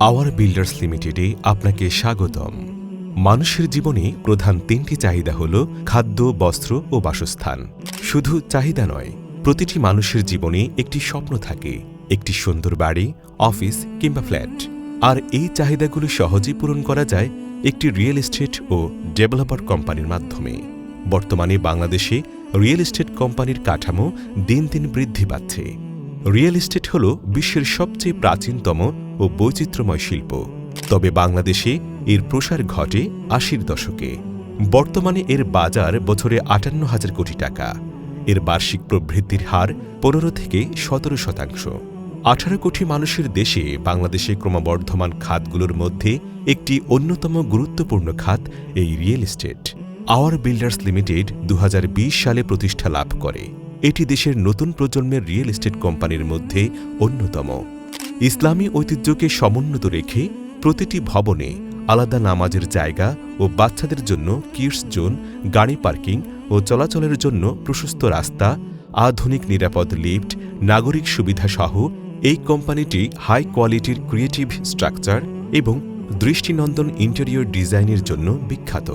Hour builders লিমিটেডে আপনাকে স্বাগতম। মানুষের জীবনে প্রধান তিনটি চাহিদা হল খাদ্য, বস্ত্র ও বাসস্থান। শুধু চাহিদা নয়, প্রতিটি মানুষের জীবনে একটি স্বপ্ন থাকে, একটি সুন্দর বাড়ি, অফিস কিংবা ফ্ল্যাট। আর এই চাহিদাগুলো সহজেই পূরণ করা যায় একটি রিয়েল এস্টেট ও ডেভেলপার কোম্পানির মাধ্যমে। বর্তমানে বাংলাদেশে রিয়েল এস্টেট কোম্পানির কাঠামো দিন দিন বৃদ্ধি পাচ্ছে। রিয়েল এস্টেট হল বিশ্বের সবচেয়ে প্রাচীনতম ও বৈচিত্র্যময় শিল্প। তবে বাংলাদেশে এর প্রসার ঘটে আশির দশকে। বর্তমানে এর বাজার বছরে আটান্ন হাজার কোটি টাকা। এর বার্ষিক প্রবৃদ্ধির হার পনেরো থেকে সতেরো শতাংশ। আঠারো কোটি মানুষের দেশে বাংলাদেশে ক্রমবর্ধমান খাতগুলোর মধ্যে একটি অন্যতম গুরুত্বপূর্ণ খাত এই real estate. Our Builders Limited দু হাজার বিশ সালে প্রতিষ্ঠা লাভ করে। এটি দেশের নতুন প্রজন্মের রিয়েল এস্টেট কোম্পানির মধ্যে অন্যতম। ইসলামী ঐতিহ্যকে সমুন্নত রেখে প্রতিটি ভবনে আলাদা নামাজের জায়গা ও বাচ্চাদের জন্য কিডস জোন, গাড়ি পার্কিং ও চলাচলের জন্য প্রশস্ত রাস্তা, আধুনিক নিরাপদ লিফট, নাগরিক সুবিধা সহ এই কোম্পানিটি হাই কোয়ালিটির ক্রিয়েটিভ স্ট্রাকচার এবং দৃষ্টিনন্দন ইন্টেরিয়র ডিজাইনের জন্য বিখ্যাত।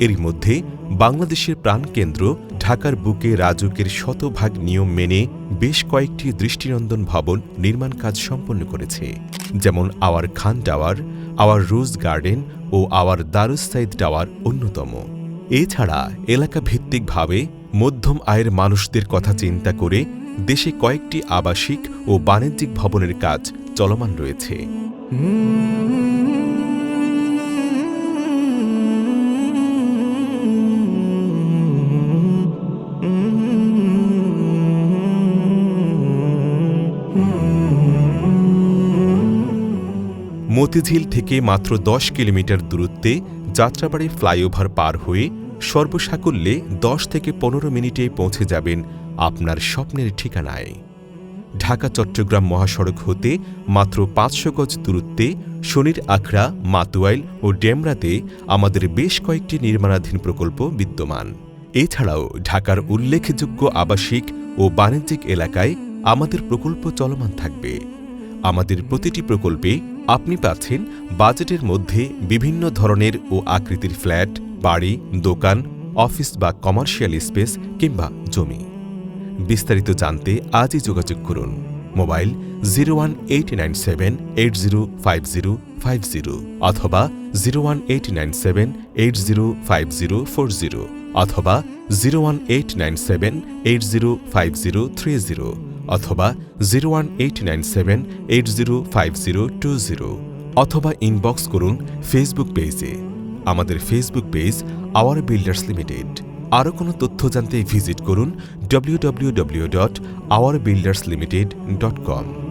এরই মধ্যে বাংলাদেশের প্রাণকেন্দ্র ঢাকার বুকে রাজুকের শতভাগ নিয়ম মেনে বেশ কয়েকটি দৃষ্টিনন্দন ভবন নির্মাণ কাজ সম্পন্ন করেছে, যেমন আওয়ার খান টাওয়ার, আওয়ার রোজ গার্ডেন ও আওয়ার দারুস সাইদ টাওয়ার অন্যতম। এছাড়া এলাকা ভিত্তিকভাবে মধ্যম আয়ের মানুষদের কথা চিন্তা করে দেশে কয়েকটি আবাসিক ও বাণিজ্যিক ভবনের কাজ চলমান রয়েছে। মতিঝিল থেকে মাত্র দশ কিলোমিটার দূরত্বে যাত্রাবাড়ি ফ্লাইওভার পার হয়ে সর্বসাকুল্যে দশ থেকে পনেরো মিনিটে পৌঁছে যাবেন আপনার স্বপ্নের ঠিকানায়। ঢাকা, চট্টগ্রাম মহাসড়ক হতে মাত্র পাঁচশো গজ দূরত্বে শনির আখড়া, মাতুয়াইল ও ডেমরাতে আমাদের বেশ কয়েকটি নির্মাণাধীন প্রকল্প বিদ্যমান। এছাড়াও ঢাকার উল্লেখযোগ্য আবাসিক ও বাণিজ্যিক এলাকায় আমাদের প্রকল্প চলমান থাকবে। আমাদের প্রতিটি প্রকল্পে আপনি পাচ্ছেন বাজেটের মধ্যে বিভিন্ন ধরনের ও আকৃতির ফ্ল্যাট, বাড়ি, দোকান, অফিস বা কমার্শিয়াল স্পেস কিংবা জমি। বিস্তারিত জানতে আজই যোগাযোগ করুন। Mobile zero one eight nine seven eight zero five zero five zero অথবা zero one eight nine seven eight zero five zero four zero অথবা zero one eight nine seven eight zero five zero three zero. অথবা zero one eight nine seven eight zero five zero two zero অথবা inbox করুন Facebook পেজে। আমাদের Facebook page Our Builders Limited. আরও কোনো তথ্য জানতে ভিজিট করুন www.ourbuilderslimited.com